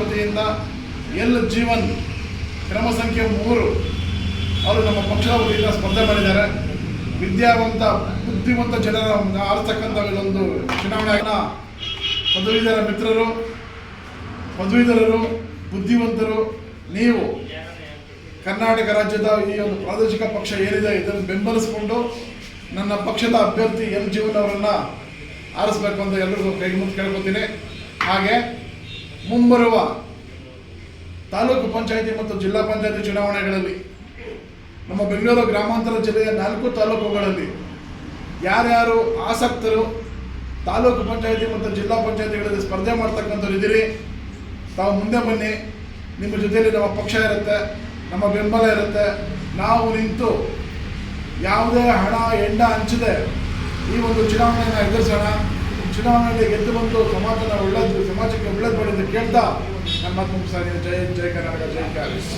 ವತಿಯಿಂದ ಎಲ್ ಜೀವನ್ ಕ್ರಮ ಸಂಖ್ಯೆ ಮೂರು, ಅವರು ನಮ್ಮ ಪಕ್ಷದ ವತಿಯಿಂದ ಸ್ಪರ್ಧೆ ಮಾಡಿದ್ದಾರೆ. ವಿದ್ಯಾವಂತ, ಬುದ್ಧಿವಂತ ಜನರ ಆರ್ತಕ್ಕಂಥ ಇದೊಂದು ಚುನಾವಣೆಯನ್ನ ಪದವೀಧರ ಮಿತ್ರರು, ಪದವೀಧರರು, ಬುದ್ಧಿವಂತರು, ನೀವು ಕರ್ನಾಟಕ ರಾಜ್ಯದ ಈ ಒಂದು ಪ್ರಾದೇಶಿಕ ಪಕ್ಷ ಏನಿದೆ ಇದನ್ನು ಬೆಂಬಲಿಸಿಕೊಂಡು ನನ್ನ ಪಕ್ಷದ ಅಭ್ಯರ್ಥಿ ಎಲ್ ಜೀವನ್ ಅವರನ್ನು ಆರಿಸ್ಬೇಕು ಅಂತ ಎಲ್ಲರಿಗೂ ಕೈಗೆ ಮುಂದೆ ಕೇಳ್ಕೊತೀನಿ. ಹಾಗೆ ಮುಂಬರುವ ತಾಲೂಕು ಪಂಚಾಯಿತಿ ಮತ್ತು ಜಿಲ್ಲಾ ಪಂಚಾಯಿತಿ ಚುನಾವಣೆಗಳಲ್ಲಿ ನಮ್ಮ ಬೆಂಗಳೂರು ಗ್ರಾಮಾಂತರ ಜಿಲ್ಲೆಯ ನಾಲ್ಕು ತಾಲೂಕುಗಳಲ್ಲಿ ಯಾರ್ಯಾರು ಆಸಕ್ತರು ತಾಲೂಕು ಪಂಚಾಯಿತಿ ಮತ್ತು ಜಿಲ್ಲಾ ಪಂಚಾಯಿತಿಗಳಲ್ಲಿ ಸ್ಪರ್ಧೆ ಮಾಡ್ತಕ್ಕಂಥವ್ರು ಇದ್ದೀರಿ, ತಾವು ಮುಂದೆ ಬನ್ನಿ. ನಿಮ್ಮ ಜೊತೆಯಲ್ಲಿ ನಮ್ಮ ಪಕ್ಷ ಇರುತ್ತೆ, ನಮ್ಮ ಬೆಂಬಲ ಇರುತ್ತೆ. ನಾವು ನಿಂತು ಯಾವುದೇ ಹಣ ಎಂಡ ಹಂಚದೆ ಈ ಒಂದು ಚುನಾವಣೆಯನ್ನು ಎದುರಿಸೋಣ. ಚುನಾವಣೆಯಲ್ಲಿ ಗೆದ್ದು ಬಂದು ಸಮಾಜನ ಒಳ್ಳೆದು, ಸಮಾಜಕ್ಕೆ ಒಳ್ಳೇದು ನನ್ನ ಮಾತು ಜೈ ಜೈ ಕರ್ನಾಟಕ ಜೈ ಕಾಂಗ್ರೆಸ್